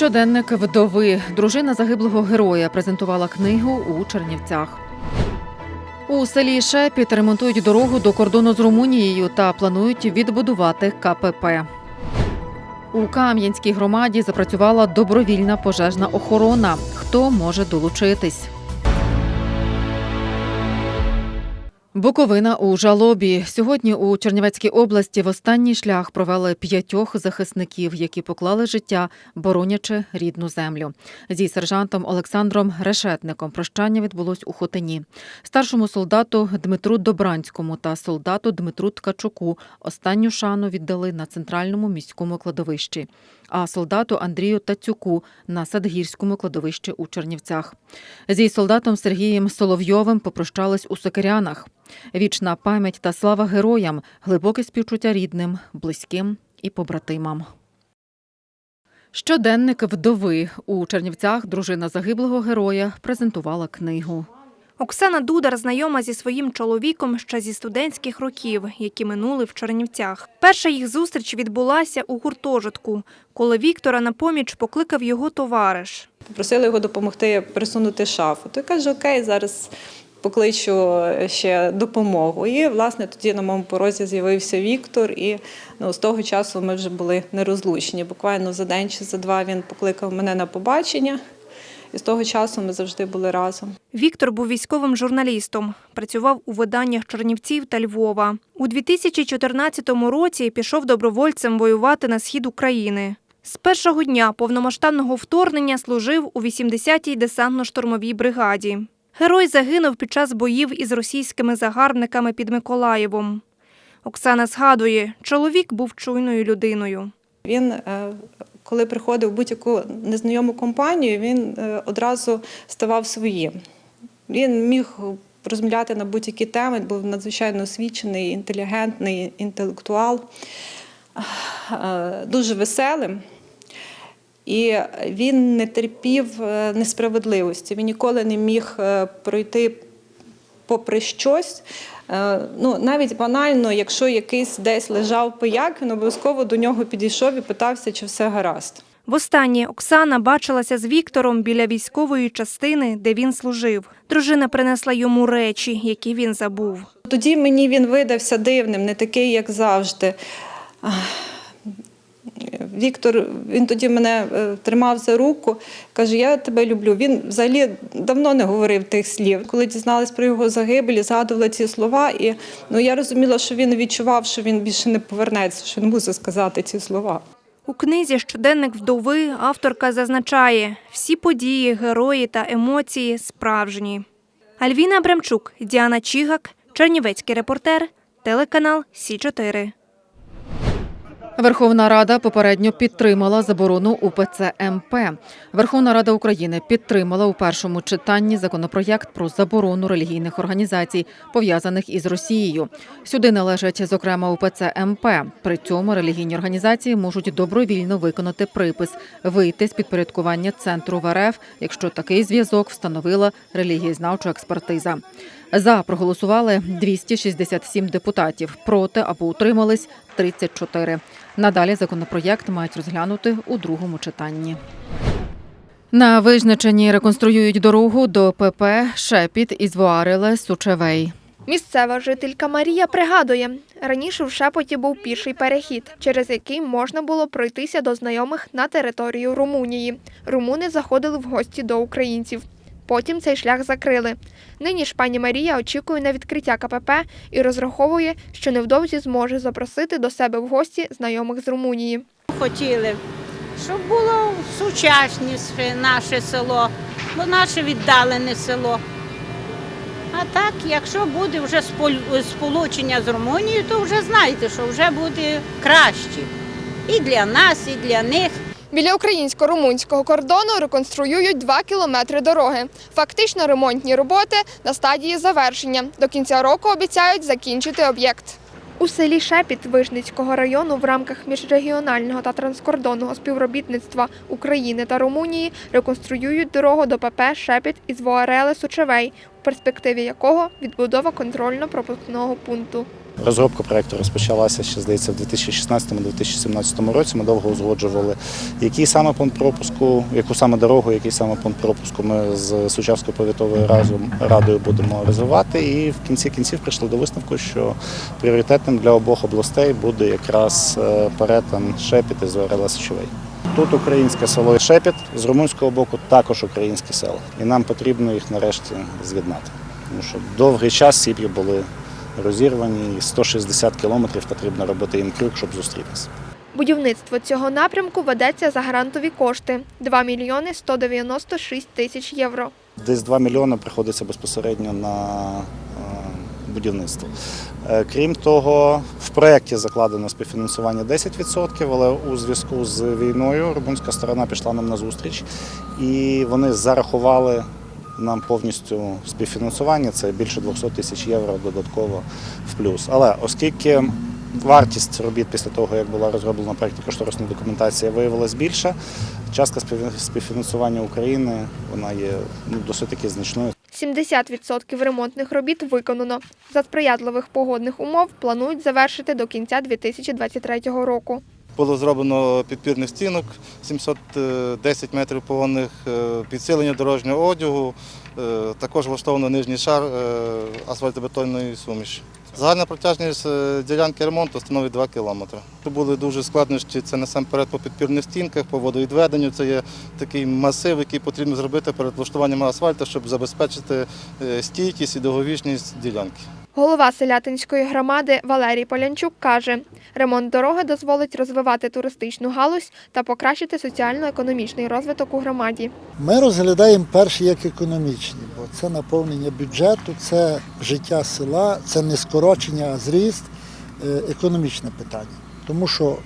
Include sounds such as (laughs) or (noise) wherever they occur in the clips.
Щоденник вдови. Дружина загиблого героя презентувала книгу у Чернівцях. У селі Шепіт ремонтують дорогу до кордону з Румунією та планують відбудувати КПП. У Кам'янській громаді запрацювала добровільна пожежна охорона. Хто може долучитись? Буковина у жалобі. Сьогодні у Чернівецькій області в останній шлях провели п'ятьох захисників, які поклали життя, боронячи рідну землю. Зі сержантом Олександром Решетником прощання відбулось у Хотині. Старшому солдату Дмитру Добранському та солдату Дмитру Ткачуку останню шану віддали на центральному міському кладовищі, а солдату Андрію Тацюку на Садгірському кладовищі у Чернівцях. Зі солдатом Сергієм Соловйовим попрощались у Сокирянах. Вічна пам'ять та слава героям, глибоке співчуття рідним, близьким і побратимам. Щоденник вдови у Чернівцях дружина загиблого героя презентувала книгу. Оксана Дудар знайома зі своїм чоловіком ще зі студентських років, які минули в Чернівцях. Перша їх зустріч відбулася у гуртожитку, коли Віктора на поміч покликав його товариш. Попросили його допомогти пересунути шафу. Той каже, окей, зараз покличу ще допомогу. І, власне, тоді на моєму порозі з'явився Віктор, і ну, з того часу ми вже були нерозлучні. Буквально за день чи за два він покликав мене на побачення, і з того часу ми завжди були разом. Віктор був військовим журналістом, працював у виданнях Чернівців та Львова. У 2014 році пішов добровольцем воювати на схід України. З першого дня повномасштабного вторгнення служив у 80-й десантно-штурмовій бригаді. Герой загинув під час боїв із російськими загарбниками під Миколаєвом. Оксана згадує, чоловік був чуйною людиною. Він, е, коли приходив в будь-яку незнайому компанію, він е, одразу ставав своїм. Він міг розмовляти на будь-які теми, був надзвичайно освічений, інтелігентний інтелектуал, е, дуже веселим. І він не терпів е, несправедливості. Він ніколи не міг е, пройти попри щось. Е, Ну, навіть банально, якщо якийсь десь лежав пияк, він обов'язково до нього підійшов і питався, чи все гаразд. Востаннє Оксана бачилася з Віктором біля військової частини, де він служив. Дружина принесла йому речі, які він забув. Тоді мені він видався дивним, не такий, як завжди. Віктор, він тоді мене е, тримав за руку, каже: Я тебе люблю. Він взагалі давно не говорив тих слів. Коли дізналась про його загибель, згадувала ці слова, і ну, я розуміла, що він відчував, що він більше не повернеться, що він мусить сказати ці слова. У книзі Щоденник вдови авторка зазначає, всі події, герої та емоції справжні. Альвіна Абрамчук, Діана Чігак, Чернівецький репортер, телеканал Сі 4 Верховна Рада попередньо підтримала заборону УПЦ МП. Верховна Рада України підтримала у першому читанні законопроєкт про заборону релігійних організацій, пов'язаних із Росією. Сюди належать, зокрема, УПЦ МП. При цьому релігійні організації можуть добровільно виконати припис вийти з підпорядкування центру в РФ, якщо такий зв'язок встановила релігієзнавча експертиза. За проголосували 267 депутатів, проти або утримались 34. Надалі законопроєкт мають розглянути у другому читанні. На Вижниченні реконструюють дорогу до ПП Шепіт із Вуареле Сучевей. Місцева жителька Марія пригадує, раніше в Шепоті був піший перехід, через який можна було пройтися до знайомих на територію Румунії. Румуни заходили в гості до українців. Потім цей шлях закрили. Нині ж пані Марія очікує на відкриття КПП і розраховує, що невдовзі зможе запросити до себе в гості знайомих з Румунії. хотіли, щоб було сучасніше наше село, бо наше віддалене село. А так, якщо буде вже сполучення з Румунією, то вже знаєте, що вже буде краще. І для нас, і для них. Біля українсько-румунського кордону реконструюють два кілометри дороги. Фактично ремонтні роботи на стадії завершення. До кінця року обіцяють закінчити об'єкт. У селі Шепіт Вижницького району в рамках міжрегіонального та транскордонного співробітництва України та Румунії реконструюють дорогу до ПП Шепіт із Воарели Сучевей в перспективі якого відбудова контрольно-пропускного пункту. Розробка проекту розпочалася ще здається в 2016-2017 році. Ми довго узгоджували, який саме пункт пропуску, яку саме дорогу, який саме пункт пропуску ми з Сучавською повітовою разом радою будемо розвивати. І в кінці кінців прийшли до висновку, що пріоритетним для обох областей буде якраз е, перетин Шепіт із Орела Сечовий. Тут українське село Шепіт, з румунського боку також українське село. І нам потрібно їх нарешті з'єднати. Тому що довгий час сім'ї були розірвані, і 160 кілометрів потрібно робити їм крюк, щоб зустрітися. Будівництво цього напрямку ведеться за грантові кошти 2 мільйони 196 тисяч євро. Десь 2 мільйони приходиться безпосередньо на е, будівництво. Е, Крім того, в проєкті закладено співфінансування 10%, але у зв'язку з війною румунська сторона пішла нам на зустріч і вони зарахували нам повністю співфінансування. Це більше 200 тисяч євро додатково в плюс. Але оскільки вартість робіт після того, як була розроблена проєктна кошторисна документація, виявилась більша, частка спів- співфінансування України вона є ну, досить таки значною. 70% ремонтних робіт виконано. За сприятливих погодних умов планують завершити до кінця 2023 року. Було зроблено підпірних стінок 710 метрів повних, е, підсилення дорожнього одягу, е, також влаштовано нижній шар е, асфальтобетонної суміші. Загальна протяжність е, ділянки ремонту становить 2 кілометри. Тут були дуже складнощі, це насамперед по підпірних стінках, по водовідведенню. Це є такий масив, який потрібно зробити перед влаштуванням асфальту, щоб забезпечити е, стійкість і довговічність ділянки. Голова селятинської громади Валерій Полянчук каже, ремонт дороги дозволить розвивати туристичну галузь та покращити соціально-економічний розвиток у громаді. Ми розглядаємо перші як економічні, бо це наповнення бюджету, це життя села, це не скорочення, а зріст, е, економічне питання. Тому що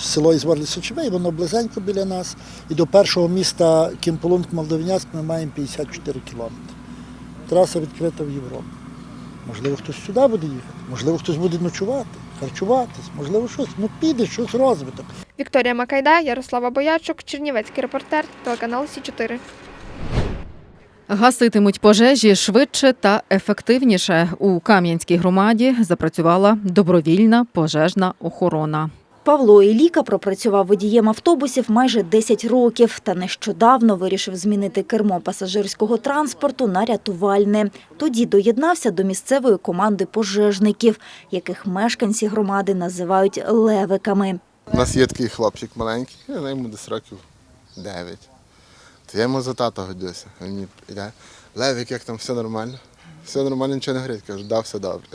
село Ізварлі Сочевей, воно близенько біля нас, і до першого міста Кімполунг Молдовняцьк ми маємо 54 кілометри. Траса відкрита в Європу. Можливо, хтось сюди буде їхати, можливо, хтось буде ночувати, харчуватись, можливо, щось. Ну піде, щось розвиток. Вікторія Макайда, Ярослава Боячук, Чернівецький репортер, телеканал Сі 4 Гаситимуть пожежі швидше та ефективніше. У Кам'янській громаді запрацювала добровільна пожежна охорона. Павло Іліка пропрацював водієм автобусів майже 10 років та нещодавно вирішив змінити кермо пасажирського транспорту на рятувальне. Тоді доєднався до місцевої команди пожежників, яких мешканці громади називають левиками. У нас є такий хлопчик маленький, я йому десь років 9. То я йому за тата годюся. Він мені йде, Левик, як там все нормально? Все нормально, нічого не горить. Кажу, да, все добре.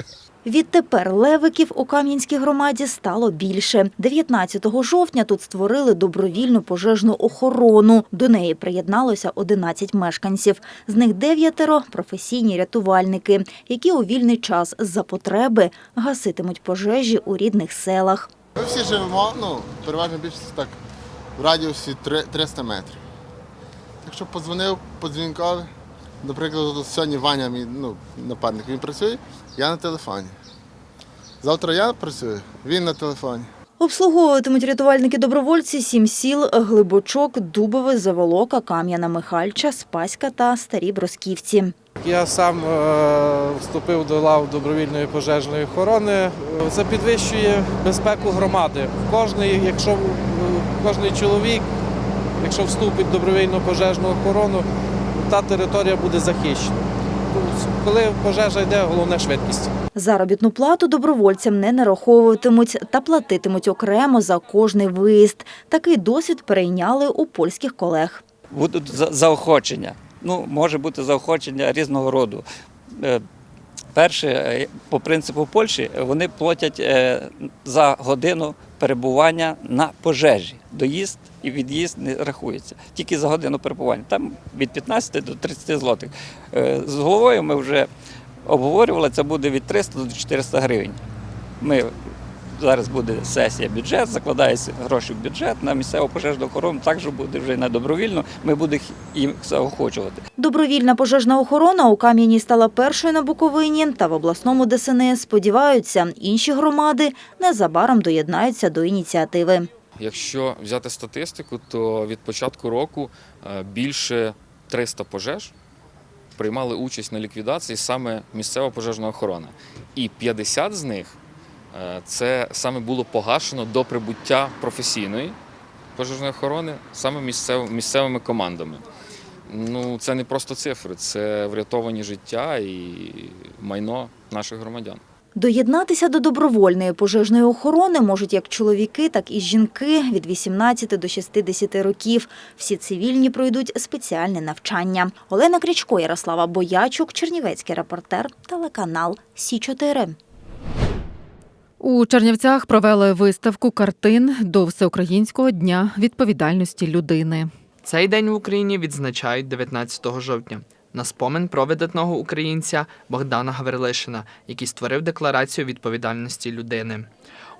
Відтепер левиків у Кам'янській громаді стало більше. 19 жовтня тут створили добровільну пожежну охорону. До неї приєдналося 11 мешканців. З них дев'ятеро – професійні рятувальники, які у вільний час за потреби гаситимуть пожежі у рідних селах. Ми всі живемо, ну, переважно більшість так, в радіусі три- 300 метрів. Так що подзвонив по дзвінкові. Наприклад, сьогодні Ваня, мій ну, напарник, він працює, я на телефоні. Завтра я працюю, він на телефоні. Обслуговуватимуть рятувальники-добровольці сім сіл – Глибочок, Дубове, Заволока, Кам'яна Михальча, Спаська та Старі Бросківці. Я сам е, вступив до лав добровільної пожежної охорони. Це підвищує безпеку громади. Кожний, якщо е, кожний чоловік, якщо вступить в добровільну пожежну охорону, та територія буде захищена. Коли пожежа йде, головне швидкість. Заробітну плату добровольцям не нараховуватимуть та платитимуть окремо за кожний виїзд. Такий досвід перейняли у польських колег. будуть заохочення. Ну, може бути заохочення різного роду. Е, Перше, е, по принципу Польщі, вони платять е, за годину перебування на пожежі. Доїзд і від'їзд не рахується. Тільки за годину перебування. Там від 15 до 30 злотих. Е, З головою ми вже обговорювали, це буде від 300 до 400 гривень. Ми Зараз буде сесія бюджет, закладаються гроші в бюджет на місцеву пожежну охорону, також буде вже не добровільно, ми будемо їх заохочувати. Добровільна пожежна охорона у Кам'яній стала першою на Буковині та в обласному ДСНС сподіваються, інші громади незабаром доєднаються до ініціативи. Якщо взяти статистику, то від початку року е, більше 300 пожеж приймали участь на ліквідації саме місцева пожежна охорона. І 50 з них е, це саме було погашено до прибуття професійної пожежної охорони саме місцев, місцевими командами. Ну, це не просто цифри, це врятовані життя і майно наших громадян. Доєднатися до добровольної пожежної охорони можуть як чоловіки, так і жінки від 18 до 60 років. Всі цивільні пройдуть спеціальне навчання. Олена Крячко, Ярослава Боячук, Чернівецький репортер, телеканал Сі 4 У Чернівцях провели виставку картин до Всеукраїнського дня відповідальності людини. Цей день в Україні відзначають 19 жовтня на спомин про видатного українця Богдана Гаврилишина, який створив декларацію відповідальності людини.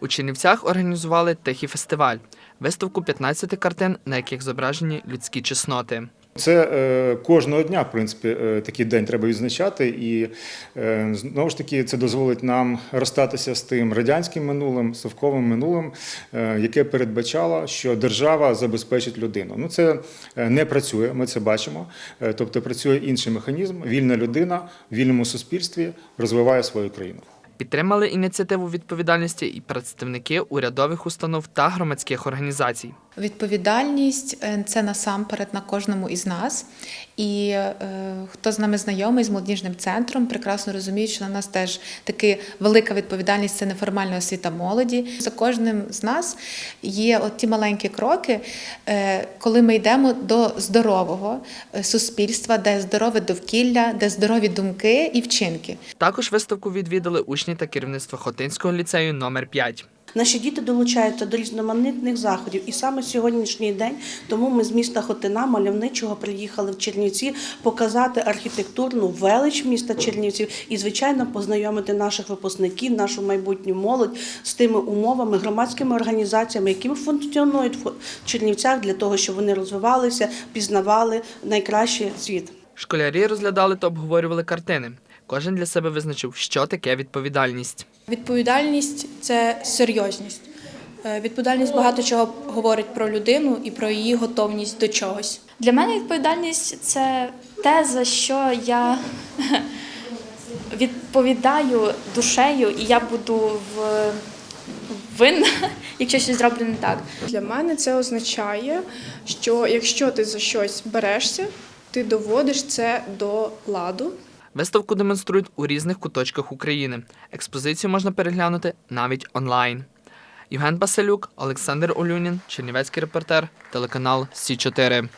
У Чернівцях організували тихий фестиваль, виставку 15 картин, на яких зображені людські чесноти. Це е, кожного дня, в принципі, е, такий день треба відзначати, і е, знову ж таки це дозволить нам розстатися з тим радянським минулим, совковим минулим, е, яке передбачало, що держава забезпечить людину. Ну це е, не працює, ми це бачимо. Е, Тобто працює інший механізм. Вільна людина в вільному суспільстві розвиває свою країну. Підтримали ініціативу відповідальності і представники урядових установ та громадських організацій. Відповідальність е, це насамперед на кожному із нас. І е, хто з нами знайомий з молодіжним центром, прекрасно розуміє, що на нас теж таки велика відповідальність це неформальна освіта молоді. За кожним з нас є от ті маленькі кроки, е, коли ми йдемо до здорового е, суспільства, де здорове довкілля, де здорові думки і вчинки. Також виставку відвідали учні та керівництво Хотинського ліцею номер 5 Наші діти долучаються до різноманітних заходів, і саме сьогоднішній день тому ми з міста Хотина мальовничого приїхали в Чернівці показати архітектурну велич міста Чернівців і, звичайно, познайомити наших випускників, нашу майбутню молодь з тими умовами, громадськими організаціями, які функціонують в Чернівцях для того, щоб вони розвивалися, пізнавали найкращий світ. Школярі розглядали та обговорювали картини. Кожен для себе визначив, що таке відповідальність. Відповідальність це серйозність. Е, Відповідальність багато чого говорить про людину і про її готовність до чогось. Для мене відповідальність це те, за що я відповідаю душею, і я буду в винна, (laughs) якщо щось зроблю не так. Для мене це означає, що якщо ти за щось берешся, ти доводиш це до ладу. Виставку демонструють у різних куточках України. Експозицію можна переглянути навіть онлайн. Євген Басилюк, Олександр Олюнін, Чернівецький репортер, телеканал Сі 4